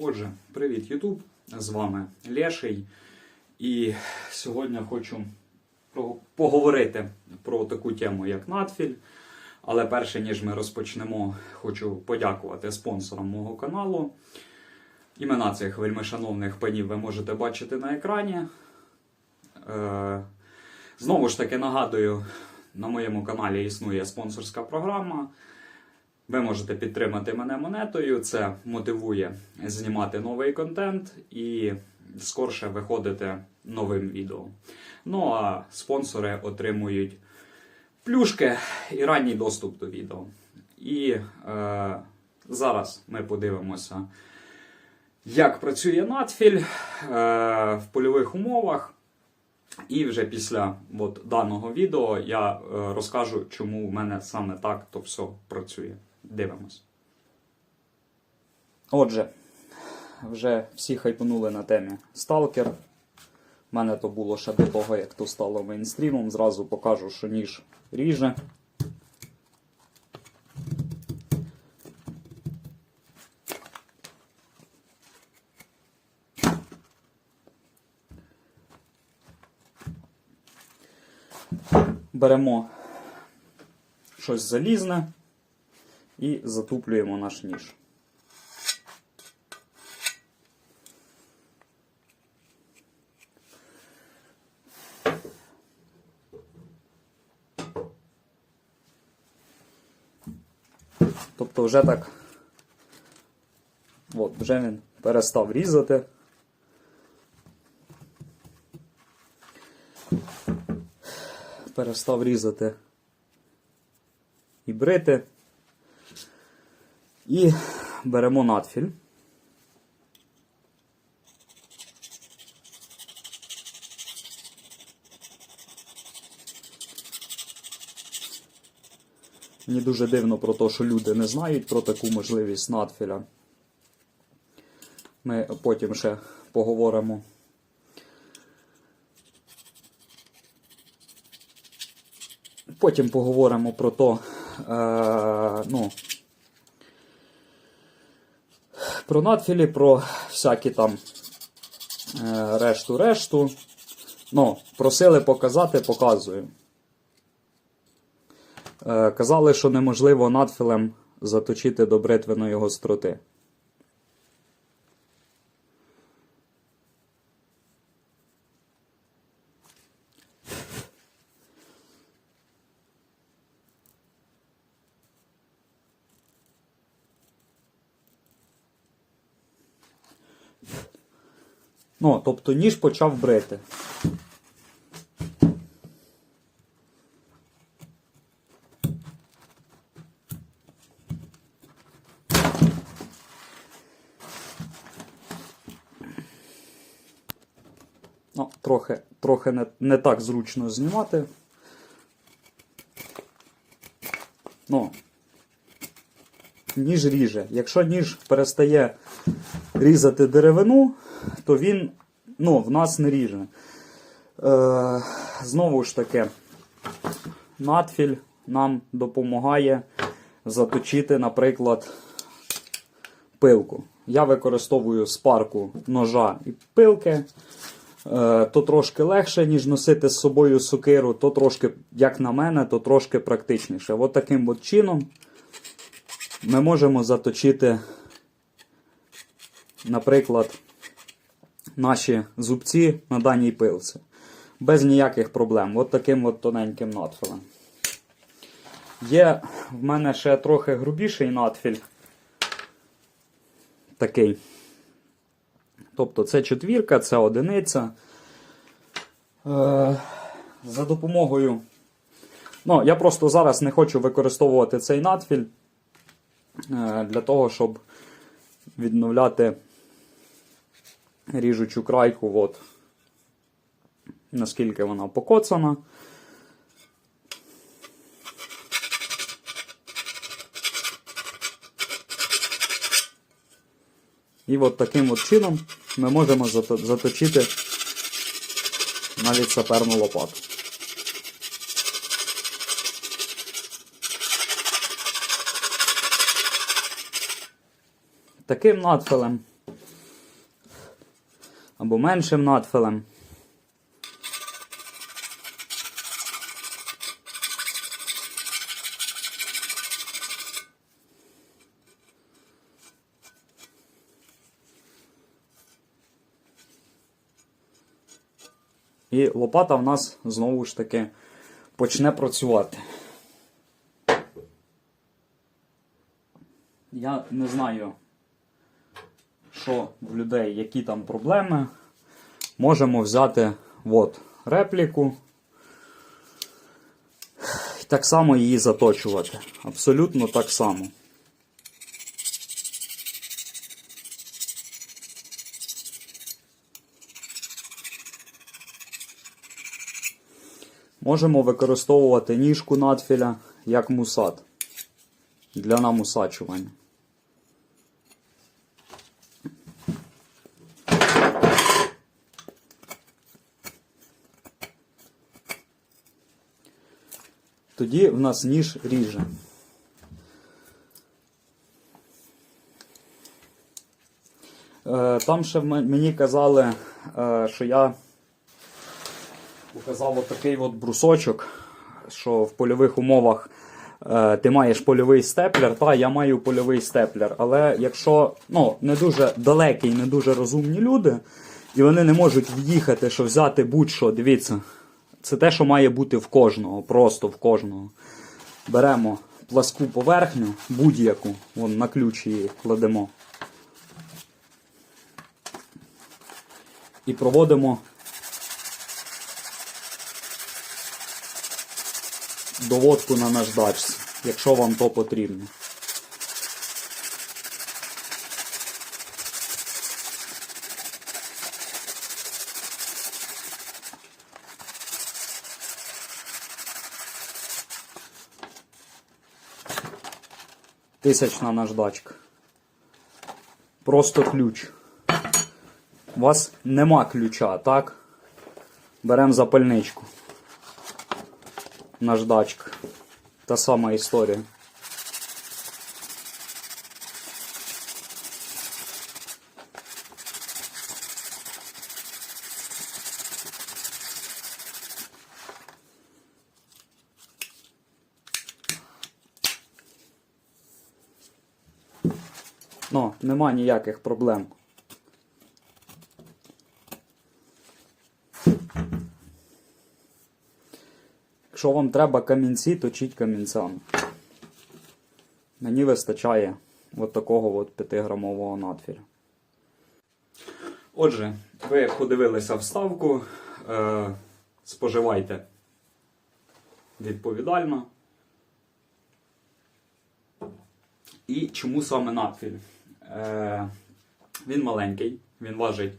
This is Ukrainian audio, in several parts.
Отже, привіт, Ютуб! З вами Леший. І сьогодні хочу поговорити про таку тему, як надфіль. Але перше, ніж ми розпочнемо, хочу подякувати спонсорам мого каналу. Імена цих вельмишановних панів ви можете бачити на екрані. Е, Знову ж таки нагадую, на моєму каналі існує спонсорська програма. Ви можете підтримати мене монетою. Це мотивує знімати новий контент і скорше виходити новим відео. Ну а спонсори отримують плюшки і ранній доступ до відео. І е, зараз ми подивимося, як працює надфіль е, в польових умовах. І вже після от, даного відео я е, розкажу, чому в мене саме так то все працює. Дивимось. Отже, вже всі хайпанули на темі Сталкер. У мене то було ще до того, як то стало мейнстрімом. Зразу покажу, що ніж ріже. Беремо щось залізне і затуплюємо наш ніж. Тобто вже так, от, вже він перестав різати. Перестав різати і брити. І беремо надфіль. Мені дуже дивно про те, що люди не знають про таку можливість надфіля. Ми потім ще поговоримо. Потім поговоримо про то, е, ну, про надфілі, про всякі там е, решту-решту. Ну, просили показати, показую. Е, казали, що неможливо надфілем заточити до бритвиної гостроти. Ну, тобто ніж почав брити. Ну, трохи, трохи не, не так зручно знімати. Ну, ніж ріже. Якщо ніж перестає різати деревину, то він ну, в нас не ріже. Е, знову ж таки, надфіль нам допомагає заточити, наприклад, пилку. Я використовую спарку ножа і пилки. Е, то трошки легше, ніж носити з собою сокиру, то трошки, як на мене, то трошки практичніше. От таким от чином ми можемо заточити, наприклад, наші зубці на даній пилці. Без ніяких проблем. От таким от тоненьким надфілем. Є в мене ще трохи грубіший надфіль. Такий. Тобто це четвірка, це одиниця. Е, за допомогою. Ну, я просто зараз не хочу використовувати цей надфіль е, для того, щоб відновляти ріжучу крайку, от, наскільки вона покоцана. І от таким от чином ми можемо заточити навіть саперну лопату. Таким надфилем або меншим надфилем. І лопата в нас знову ж таки почне працювати. Я не знаю, що в людей, які там проблеми. Можемо взяти от, репліку. І так само її заточувати. Абсолютно так само. Можемо використовувати ніжку надфіля як мусат для намусачування. Тоді в нас ніж ріже. Е, Там ще мені казали, е, що я показав отакий от брусочок, що в польових умовах е, ти маєш польовий степлер. Та, я маю польовий степлер. Але якщо ну, не дуже далекі і не дуже розумні люди, і вони не можуть в'їхати, що взяти будь-що, дивіться, це те, що має бути в кожного, просто в кожного. Беремо пласку поверхню, будь-яку, вон на ключ її кладемо. І проводимо доводку на наждачці, якщо вам то потрібно. Тисячна наждачка. Просто ключ. У вас нема ключа, так? Беремо запальничку. Наждачка. Та сама історія. Ну, нема ніяких проблем. Якщо вам треба камінці, точіть камінцями. Мені вистачає от такого от 5-грамового надфіля. Отже, ви подивилися вставку. Е, споживайте відповідально. І чому саме надфіль? Е, він маленький, він важить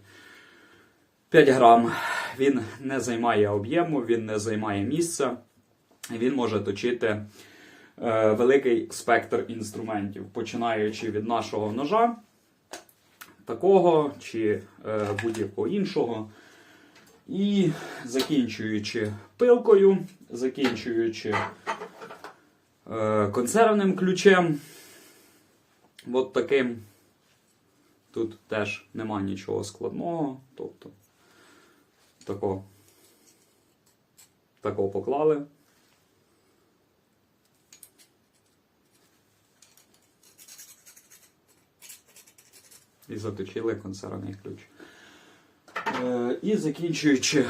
5 грам. Він не займає об'єму, він не займає місця. Він може точити е, великий спектр інструментів, починаючи від нашого ножа, такого чи е, будь-якого іншого. І закінчуючи пилкою, закінчуючи консервним ключем. От таким. Тут теж нема нічого складного. Тобто тако, тако поклали. І заточили консервний ключ. Е, і закінчуючи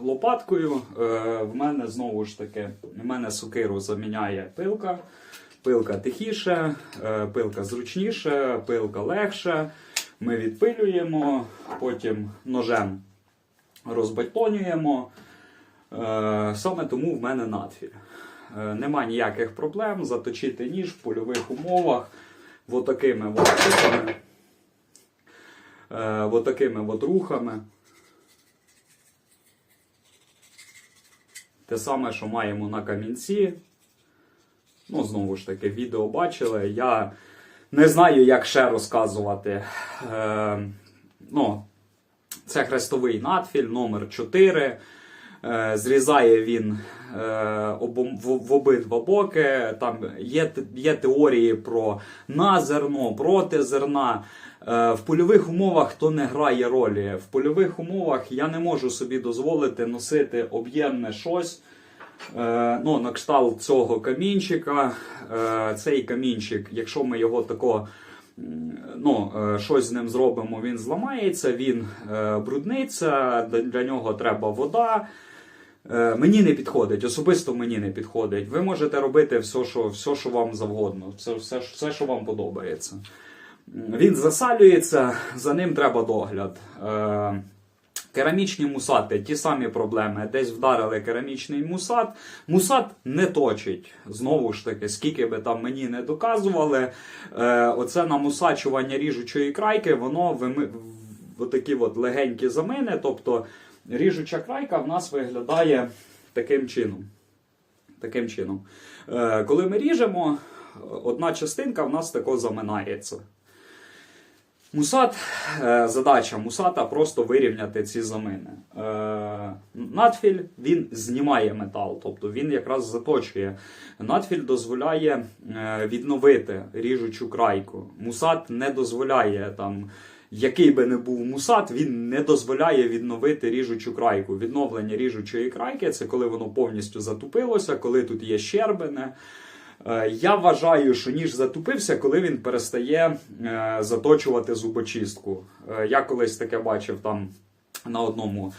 лопаткою, е, в мене знову ж таки, в мене сокиру заміняє пилка. Пилка тихіше, е, пилка зручніше, пилка легше. Ми відпилюємо, потім ножем розбетонюємо. Е, Саме тому в мене надфіль. Е, Нема ніяких проблем заточити ніж в польових умовах от такими рухами. Е, от такими от рухами. Те саме, що маємо на камінці. Ну, знову ж таки, відео бачили. Я не знаю, як ще розказувати. Е, ну, це хрестовий надфіль номер 4 Е, Зрізає він е, обом- в, в обидва боки. Там є, є теорії про на зерно, проти зерна. Е, В польових умовах то не грає ролі. В польових умовах я не можу собі дозволити носити об'ємне щось. Е, ну, на кшталт цього камінчика. Е, цей камінчик, якщо ми його тако ну, е, щось з ним зробимо, він зламається, він брудниться, для- нього треба вода. Мені не підходить, особисто мені не підходить. Ви можете робити все, що, все, що вам завгодно, все, все, все, що вам подобається. Він засалюється, за ним треба догляд. Е, Керамічні мусати, ті самі проблеми. Десь вдарили керамічний мусат. Мусат не точить. Знову ж таки, скільки би там мені не доказували, е, оце намусачування ріжучої крайки, воно вими... отакі от легенькі замини. Тобто ріжуча крайка в нас виглядає таким чином. Таким чином. Е, коли ми ріжемо, одна частинка в нас тако заминається. Мусат, е, задача мусата просто вирівняти ці замини. Е, Надфіль він знімає метал, тобто він якраз заточує. Надфіль дозволяє е, відновити ріжучу крайку. Мусат не дозволяє там. Який би не був мусат, він не дозволяє відновити ріжучу крайку. Відновлення ріжучої крайки це коли воно повністю затупилося, коли тут є щербини. Е, Я вважаю, що ніж затупився, коли він перестає е, заточувати зубочистку. Е, Я колись таке бачив там на одному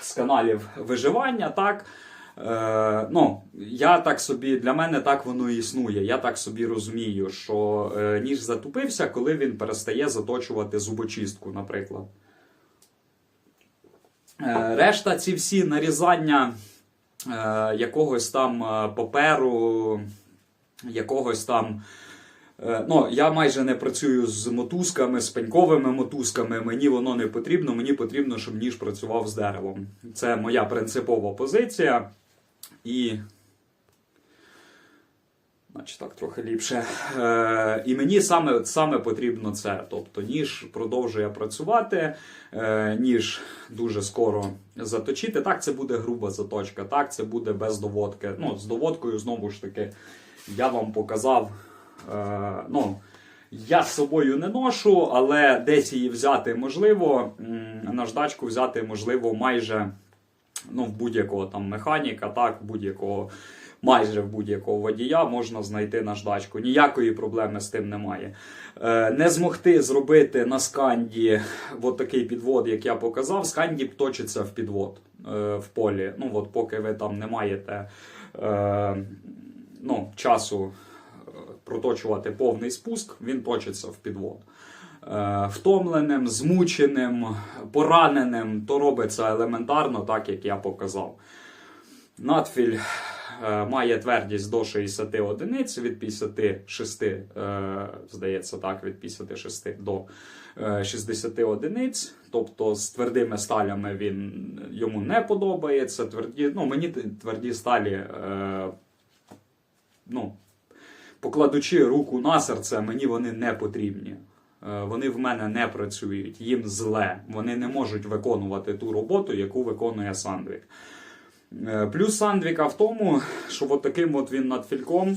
з каналів виживання. Так? Ну, я так собі, для мене так воно існує. Я так собі розумію, що ніж затупився, коли він перестає заточувати зубочистку, наприклад. Решта ці всі нарізання якогось там е, паперу, якогось там. Е, Ну, я майже не працюю з мотузками, з пеньковими мотузками. Мені воно не потрібно. Мені потрібно, щоб ніж працював з деревом. Це моя принципова позиція. І. Значить, так трохи ліпше. Е, і мені саме, саме потрібно це. Тобто, ніж продовжує працювати, е, ніж дуже скоро заточити. Так, це буде груба заточка, так, це буде без доводки. Ну, з доводкою, знову ж таки, я вам показав. Е, ну, я з собою не ношу, але десь її взяти можливо. Наждачку взяти можливо майже ну, в будь-якого там механіка, так, будь-якого, майже в будь-якого водія можна знайти наждачку. Ніякої проблеми з тим немає. Е, не змогти зробити на сканді от такий підвод, як я показав, сканді точиться в підвод е, в полі. Ну, от поки ви там не маєте е, ну, часу е, проточувати повний спуск, він точиться в підвод. Е, Втомленим, змученим, пораненим, то робиться елементарно, так як я показав. Надфіль е, має твердість до 60 одиниць від 56, е, здається, так, від 56 до е, 60 одиниць. Тобто з твердими сталями він йому не подобається. Тверді, ну, мені тверді сталі. Е, ну, покладучи руку на серце, мені вони не потрібні. Е, Вони в мене не працюють, їм зле. Вони не можуть виконувати ту роботу, яку виконує Сандвік. Е, Плюс Сандвіка в тому, що от таким от він над фільком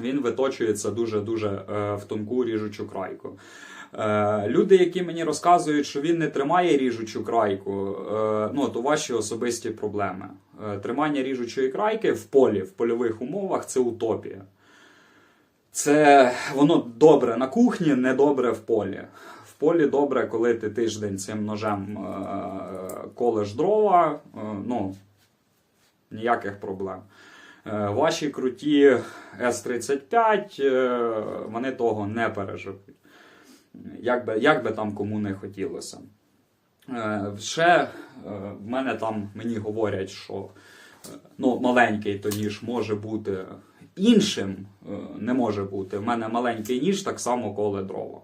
він виточується дуже-дуже е, в тонку ріжучу крайку. Е, Люди, які мені розказують, що він не тримає ріжучу крайку, ну то ваші особисті проблеми. Тримання ріжучої крайки в полі, в польових умовах це утопія. Це воно добре на кухні, не добре в полі. В полі добре, коли ти тиждень цим ножем колеш дрова, ну, ніяких проблем. Е, Ваші круті С-35, е, вони того не переживуть. Як би, як би там кому не хотілося. Е, Ще в мене там мені говорять, що ну, маленький то ніж може бути іншим, не може бути. В мене маленький ніж так само коле дрова.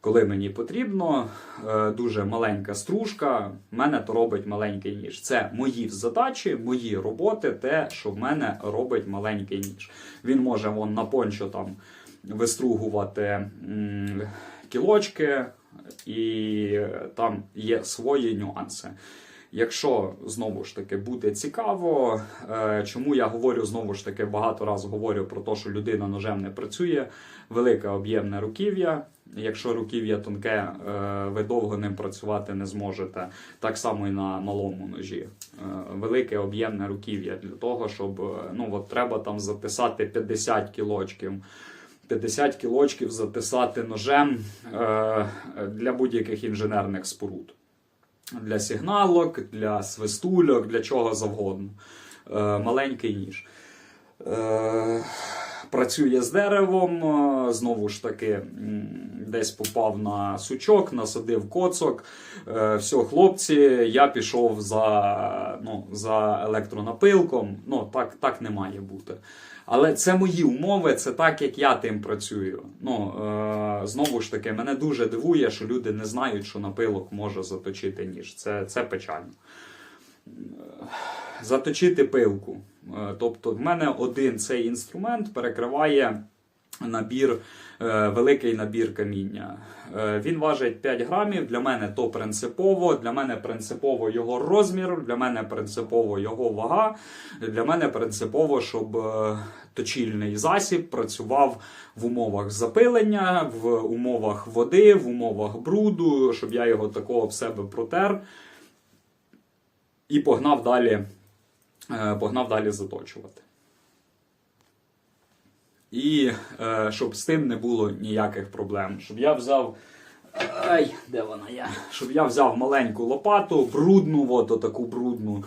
Коли мені потрібно, е, дуже маленька стружка, мене то робить маленький ніж. Це мої задачі, мої роботи, те, що в мене робить маленький ніж. Він може вон на пончо там вистругувати кілочки, і е, там є свої нюанси. Якщо знову ж таки буде цікаво, е, чому я говорю знову ж таки багато разів говорю про те, що людина ножем не працює, велике об'ємне руків'я. Якщо руків'я тонке, е, ви довго ним працювати не зможете. Так само і на малому ножі. Е, Велике об'ємне руків'я для того, щоб ну от треба там затисати 50 кілочків. 50 кілочків затисати ножем для будь-яких інженерних споруд. Для сигналок, для свистульок, для чого завгодно. Е, маленький ніж. Працює з деревом, е, знову ж таки, десь попав на сучок, насадив коцок. Е, все, хлопці, я пішов за, ну, за електронапилком. Ну, так, так не має бути. Але це мої умови, це так, як я тим працюю. Ну, е, знову ж таки, мене дуже дивує, що люди не знають, що напилок може заточити ніж. Це, це печально. Заточити пилку. Е, Тобто, в мене один цей інструмент перекриває набір, е, великий набір каміння. Е, Він важить 5 грамів. Для мене то принципово. Для мене принципово його розмір, для мене принципово його вага. Для мене принципово, щоб точильний засіб працював в умовах запилення, в умовах води, в умовах бруду, щоб я його такого в себе протер і погнав далі, е, погнав далі заточувати. І е, щоб з тим не було ніяких проблем. Щоб я взяв. Ай, де вона є? Щоб я взяв маленьку лопату, брудну, от таку брудну.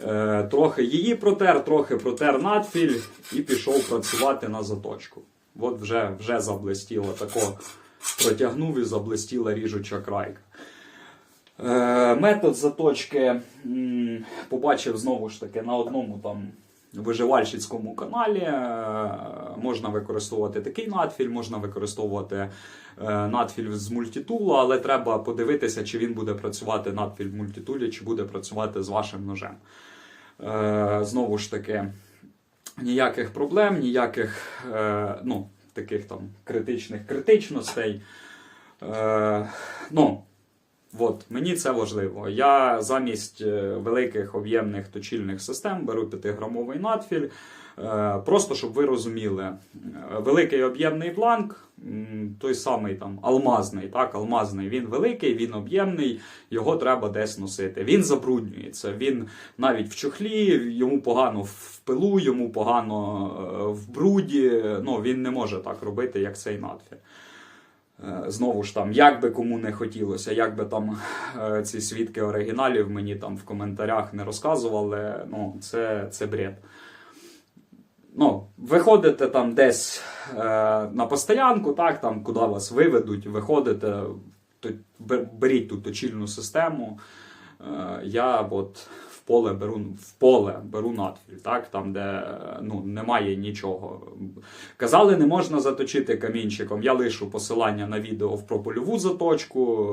Е, трохи її протер, трохи протер надфіль і пішов працювати на заточку. От вже, вже заблистіло тако. Протягнув і заблистіла ріжуча крайка. Е, метод заточки побачив знову ж таки на одному там виживальщицькому каналі. Е, можна використовувати такий надфіль, можна використовувати е, надфіль з мультитула, але треба подивитися, чи він буде працювати надфіль в мультитулі, чи буде працювати з вашим ножем. Знову ж таки, ніяких проблем, ніяких ну, таких там критичних критичностей. Ну, От, мені це важливо. Я замість е, великих об'ємних точильних систем беру 5-грамовий надфіль. Е, Просто щоб ви розуміли, е, великий об'ємний бланк, той самий там алмазний, так, алмазний, він великий, він об'ємний, його треба десь носити. Він забруднюється. Він навіть в чохлі, йому погано в пилу, йому погано в бруді. Ну, він не може так робити, як цей надфіль. Е, Знову ж там, як би кому не хотілося, як би там е, ці свідки оригіналів мені там в коментарях не розказували, ну це, це бред. Ну, виходите там десь е, на постоянку, так, там, куди вас виведуть, виходите, то беріть ту точильну систему. Е, я от поле беру в поле беру надфіль, так, там, де е, ну, немає нічого. Казали, не можна заточити камінчиком. Я лишу посилання на відео про польову заточку.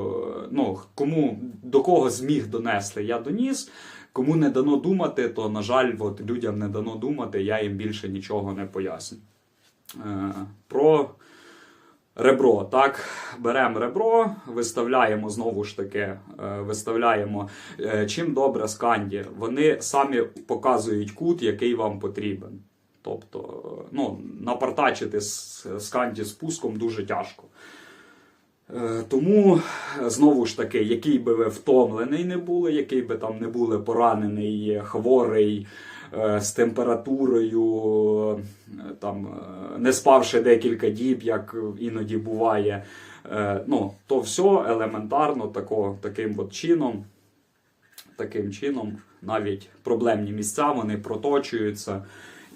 Е, Ну, кому до кого зміг донести, я доніс. Кому не дано думати, то, на жаль, от людям не дано думати, я їм більше нічого не поясню. Е, про ребро. Так, беремо ребро, виставляємо знову ж таки, е, виставляємо е, чим добре сканді. Вони самі показують кут, який вам потрібен. Тобто, е, ну, напартачити сканді спуском дуже тяжко. Тому знову ж таки, який би ви втомлений не були, який би там не були поранений, хворий, з температурою, е, там, е, не спавши декілька діб, як іноді буває, е, ну, то все елементарно тако, таким от чином, таким чином. Навіть проблемні місця вони проточуються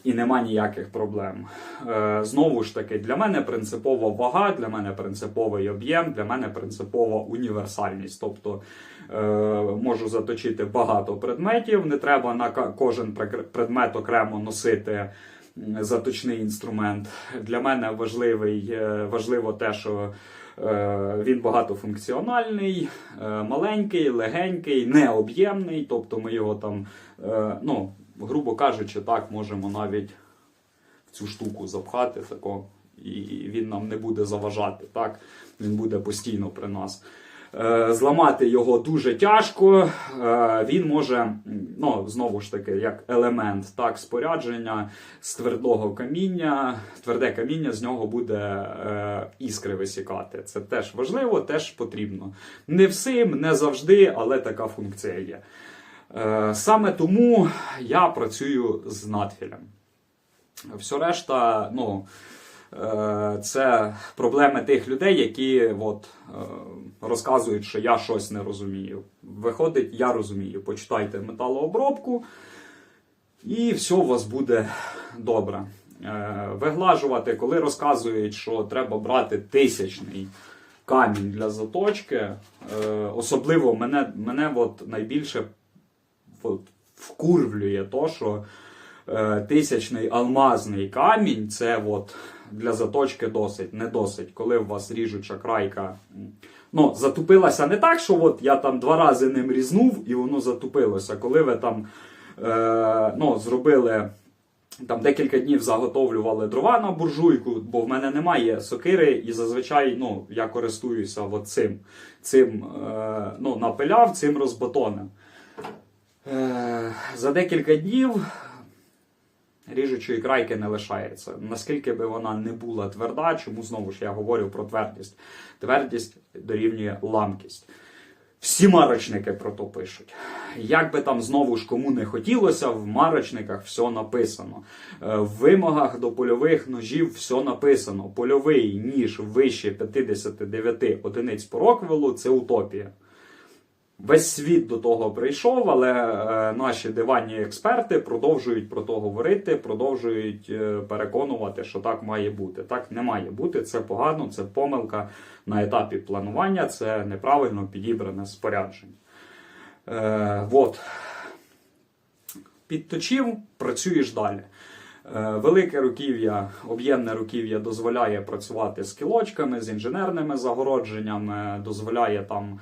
і нема ніяких проблем. Е, знову ж таки, для мене принципова вага, для мене принциповий об'єм, для мене принципова універсальність. Тобто е, можу заточити багато предметів, не треба на кожен предмет окремо носити. Заточний інструмент. Для мене важливий, е, важливо те, що е, він багатофункціональний, е, маленький, легенький, необ'ємний. Тобто ми його там, ну, грубо кажучи, так можемо навіть в цю штуку запхати тако, і він нам не буде заважати. Так? Він буде постійно при нас. Е, Зламати його дуже тяжко. Е, Він може, ну, знову ж таки, як елемент так, спорядження з твердого каміння. Тверде каміння з нього буде е, іскри висікати. Це теж важливо, теж потрібно. Не всім, не завжди, але така функція є. Е, Саме тому я працюю з надфілем. Все решта, ну, е, це проблеми тих людей, які от, е, розказують, що я щось не розумію. Виходить, я розумію. Почитайте металообробку, і все у вас буде добре. Виглажувати, коли розказують, що треба брати тисячний камінь для заточки, особливо мене, мене от найбільше вкурвлює то, що е, тисячний алмазний камінь це от для заточки досить, не досить. Коли у вас ріжуча крайка. Ну, затупилася не так, що от я там два рази ним різнув і воно затупилося. Коли ви там е, ну, зробили. Там декілька днів заготовлювали дрова на буржуйку, бо в мене немає сокири, і зазвичай ну, я користуюся от цим. Цим е, ну, напиляв, цим розбатонем. Е, за декілька днів ріжучої крайки не лишається. Наскільки би вона не була тверда, чому знову ж я говорю про твердість. Твердість дорівнює ламкість. Всі марочники про то пишуть. Як би там знову ж кому не хотілося, в марочниках все написано. Е, В вимогах до польових ножів все написано. Польовий ніж вище 59 одиниць по роквелу це утопія. Весь світ до того прийшов, але е, наші диванні експерти продовжують про то говорити, продовжують е, переконувати, що так має бути. Так не має бути. Це погано, це помилка на етапі планування, це неправильно підібране спорядження. Е, от. Підточив, працюєш далі. Е, Велике руків'я, об'ємне руків'я дозволяє працювати з кілочками, з інженерними загородженнями, дозволяє там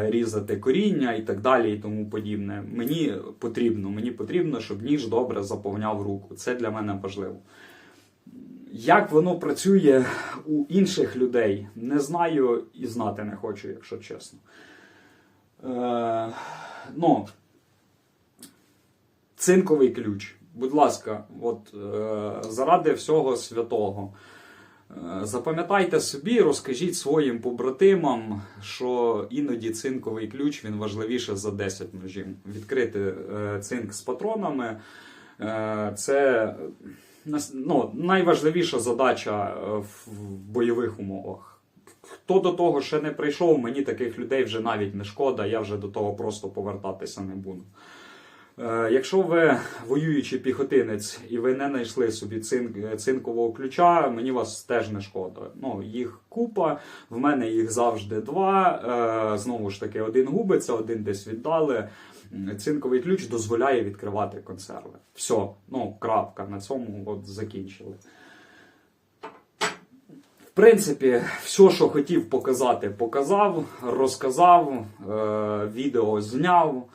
різати коріння і так далі, і тому подібне. Мені потрібно, мені потрібно, щоб ніж добре заповняв руку. Це для мене важливо. Як воно працює у інших людей, не знаю і знати не хочу, якщо чесно. Е, ну, цинковий ключ. Будь ласка, от е, заради всього святого. Е, Запам'ятайте собі, розкажіть своїм побратимам, що іноді цинковий ключ він важливіше за 10 ножів. Відкрити е, цинк з патронами е, це ну, найважливіша задача в бойових умовах. Хто до того ще не прийшов, мені таких людей вже навіть не шкода, я вже до того просто повертатися не буду. Е, Якщо ви воюючий піхотинець і ви не знайшли собі цинк, цинкового ключа, мені вас теж не шкода. Ну, їх купа, в мене їх завжди два. Е, Знову ж таки, один губиться, один десь віддали. Цинковий ключ дозволяє відкривати консерви. Все, ну, крапка, на цьому от закінчили. В принципі, все, що хотів показати, показав, розказав, е, відео зняв.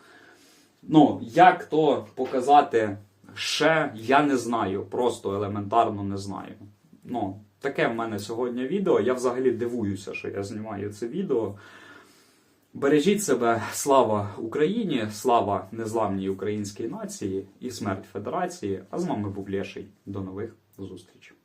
Ну, як то показати ще, я не знаю. Просто елементарно не знаю. Ну, таке в мене сьогодні відео. Я взагалі дивуюся, що я знімаю це відео. Бережіть себе, слава Україні, слава незламній українській нації і смерть Федерації. А з вами був Лєший. До нових зустрічей.